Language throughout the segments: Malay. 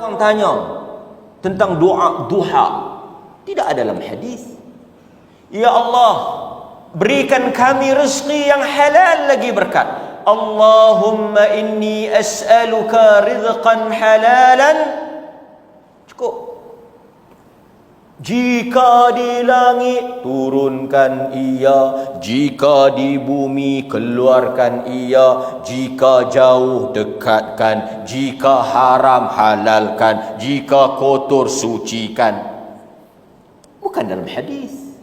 Orang tanya tentang doa duha. Tidak ada dalam hadis. Ya Allah, berikan kami rezeki yang halal lagi berkat. Allahumma inni as'aluka rizqan halalan. Cukup. Jika di langit turunkan ia, jika di bumi keluarkan ia, jika jauh dekatkan, jika haram halalkan, jika kotor sucikan. Bukan dalam hadis.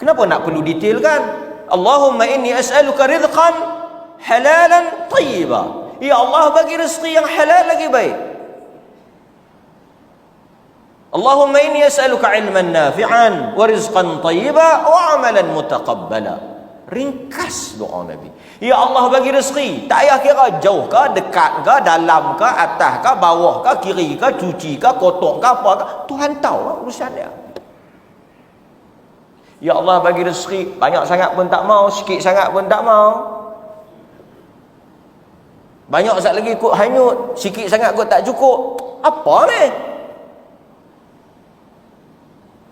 Kenapa nak perlu detailkan? Allahumma inni as'aluka rizqan halalan tayyiba. Ya Allah bagi rezeki yang halal lagi baik. Allahumma inni as'aluka ilman nafi'an wa rizqan tayyiba wa amalan mutaqabbala. Ringkas doa Nabi. Ya Allah bagi rezeki. Tak payah kira jauh ke, dekat ke, dalam ke, atas ke, bawah ke, kiri ke, cuci ke, kotor ke, apa ke. Tuhan tahu lah urusan dia. Ya Allah bagi rezeki. Banyak sangat pun tak mau, sikit sangat pun tak mau. Banyak sangat lagi ikut hanyut, sikit sangat kot tak cukup. Apa ni?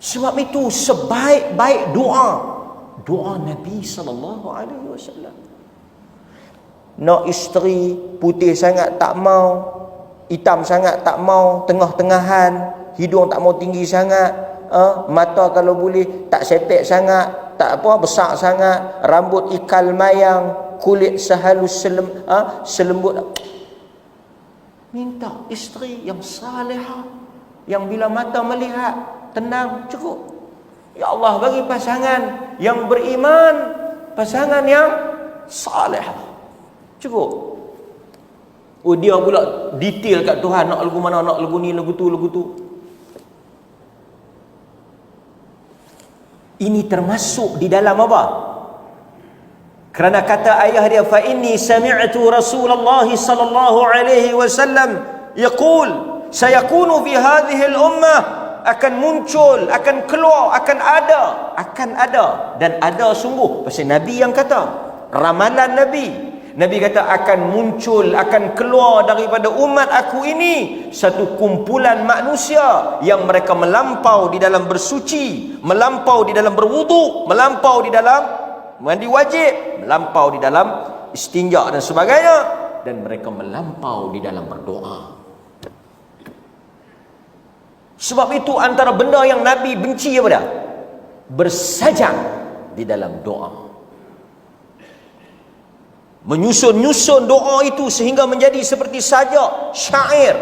Sebab itu sebaik-baik doa doa Nabi sallallahu alaihi wasallam. Nak isteri putih sangat tak mau, hitam sangat tak mau, tengah-tengahan, hidung tak mau tinggi sangat, uh, mata kalau boleh tak sepek sangat, tak apa besar sangat, rambut ikal mayang, kulit sehalus selem, uh, selembut. Minta isteri yang salihah, yang bila mata melihat tenang cukup. Ya Allah bagi pasangan yang beriman pasangan yang saleh. Cukup. Oh dia pula detail kat Tuhan nak lagu mana nak lagu ni lagu tu lagu tu. Ini termasuk di dalam apa? Kerana kata ayah dia fa inni sami'tu Rasulullah sallallahu alaihi wasallam yaqul sayakunu fi hadhihi al-ummah akan muncul, akan keluar, akan ada, akan ada dan ada sungguh. Pasal Nabi yang kata, ramalan Nabi. Nabi kata akan muncul, akan keluar daripada umat aku ini satu kumpulan manusia yang mereka melampau di dalam bersuci, melampau di dalam berwudu, melampau di dalam mandi wajib, melampau di dalam istinja dan sebagainya dan mereka melampau di dalam berdoa. Sebab itu antara benda yang Nabi benci apa dah? Bersajang di dalam doa. Menyusun-nyusun doa itu sehingga menjadi seperti saja syair.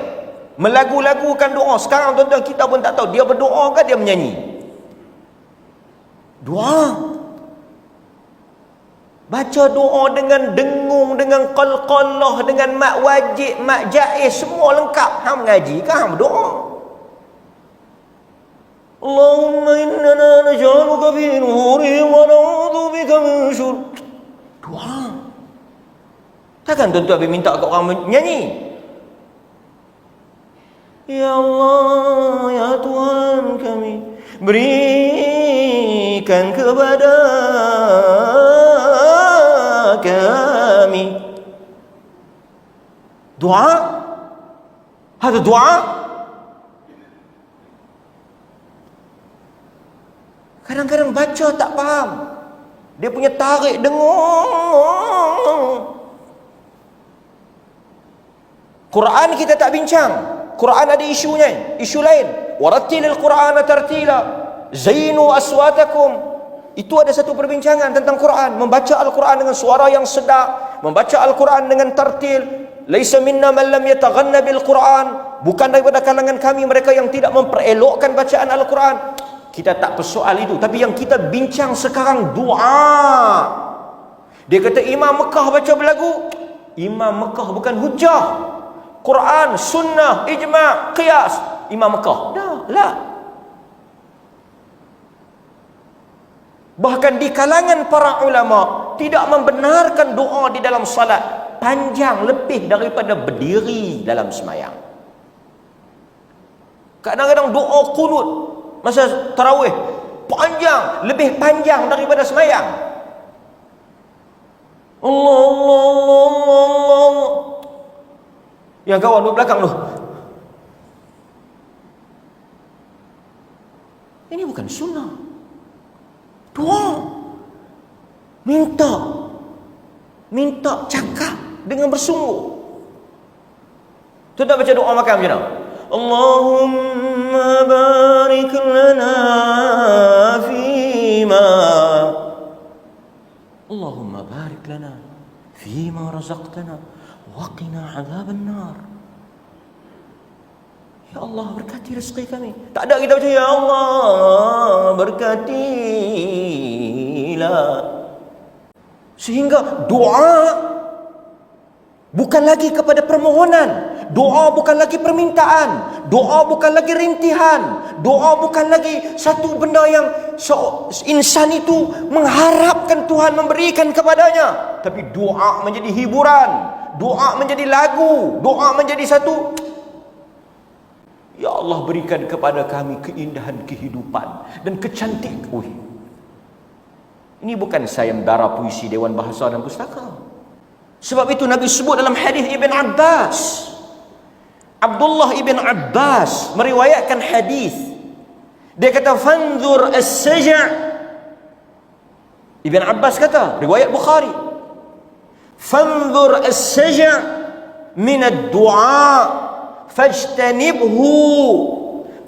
Melagu-lagukan doa. Sekarang tuan-tuan kita pun tak tahu dia berdoa ke dia menyanyi. Doa. Baca doa dengan dengung, dengan qalqallah, dengan mak wajib, mak jaiz, semua lengkap. Hang mengaji ke hang berdoa? اللهم إننا نجعلك في نورهم ونعوذ بك من شر Doa Takkan tuan-tuan habis minta kat orang menyanyi Ya Allah, Ya Tuhan kami Berikan kepada kami Doa Ada doa Kadang-kadang baca tak faham. Dia punya tarik dengung. Quran kita tak bincang. Quran ada isunya, isu lain. Warattilil Quran tartila. Zainu aswatakum. Itu ada satu perbincangan tentang Quran, membaca Al-Quran dengan suara yang sedap, membaca Al-Quan dengan tartil. Laisa minna man lam yataghanna bil Quran. Bukan daripada kalangan kami mereka yang tidak memperelokkan bacaan Al-Quran. Kita tak persoal itu. Tapi yang kita bincang sekarang doa. Dia kata Imam Mekah baca berlagu. Imam Mekah bukan hujah. Quran, sunnah, ijma', qiyas. Imam Mekah. Dah, lah. Bahkan di kalangan para ulama tidak membenarkan doa di dalam salat panjang lebih daripada berdiri dalam semayang. Kadang-kadang doa kunut masa tarawih panjang lebih panjang daripada semayang. Allah Allah Allah Allah, Allah. yang kawan belakang tu ini bukan sunnah. Doa minta. Minta cakap dengan bersungguh. Tu tak baca doa makan macam mana? Allahumma Fima razaqtana wa qina adhaban nar. Ya Allah berkati rezeki kami. Tak ada kita baca ya Allah berkatilah. Sehingga doa bukan lagi kepada permohonan, doa bukan lagi permintaan, doa bukan lagi rintihan, doa bukan lagi satu benda yang so, insan itu mengharapkan Tuhan memberikan kepadanya, tapi doa menjadi hiburan, doa menjadi lagu, doa menjadi satu. Ya Allah berikan kepada kami keindahan kehidupan dan kecantik. Ui. Ini bukan saya mendara puisi Dewan Bahasa dan Pustaka. Sebab itu Nabi sebut dalam hadis Ibn Abbas. Abdullah Ibn Abbas meriwayatkan hadis. Dia kata fanzur as-saja' Ibn Abbas kata, riwayat Bukhari. Fanzur as-saja' min ad-du'a فاجتنبه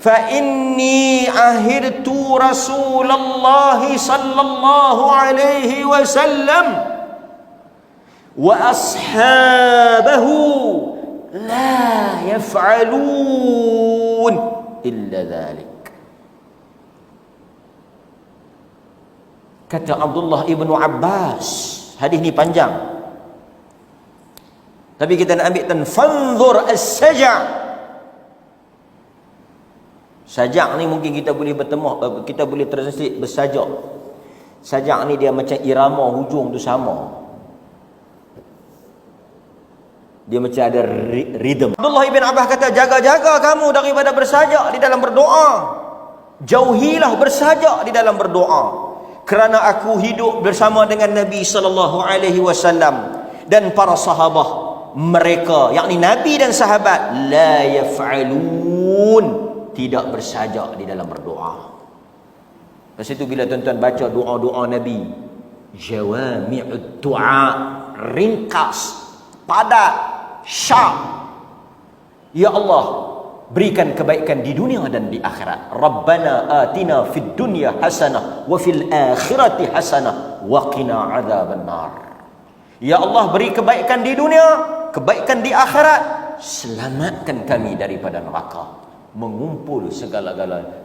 فإني عهدت رسول الله صلى الله عليه وسلم wa ashabahu la yaf'alun illa dhalik kata Abdullah ibnu Abbas hadis ni panjang tapi kita nak ambil tan fanzur as-saja' Sajak ni mungkin kita boleh bertemu eh, kita boleh translate bersajak. Sajak ni dia macam irama hujung tu sama. Dia macam ada rhythm. Abdullah ibn Abbas kata jaga-jaga kamu daripada bersajak di dalam berdoa. Jauhilah bersajak di dalam berdoa. Kerana aku hidup bersama dengan Nabi sallallahu alaihi wasallam dan para sahabat mereka yakni nabi dan sahabat la yaf'alun tidak bersajak di dalam berdoa. Lepas itu bila tuan-tuan baca doa-doa Nabi Jawami'ud du'a Ringkas Padat Syak Ya Allah Berikan kebaikan di dunia dan di akhirat. Rabbana atina fid dunya hasanah Wa fil akhirati hasanah Wa qina azaban nar Ya Allah beri kebaikan di dunia kebaikan di akhirat. Selamatkan kami daripada neraka. Mengumpul segala-galanya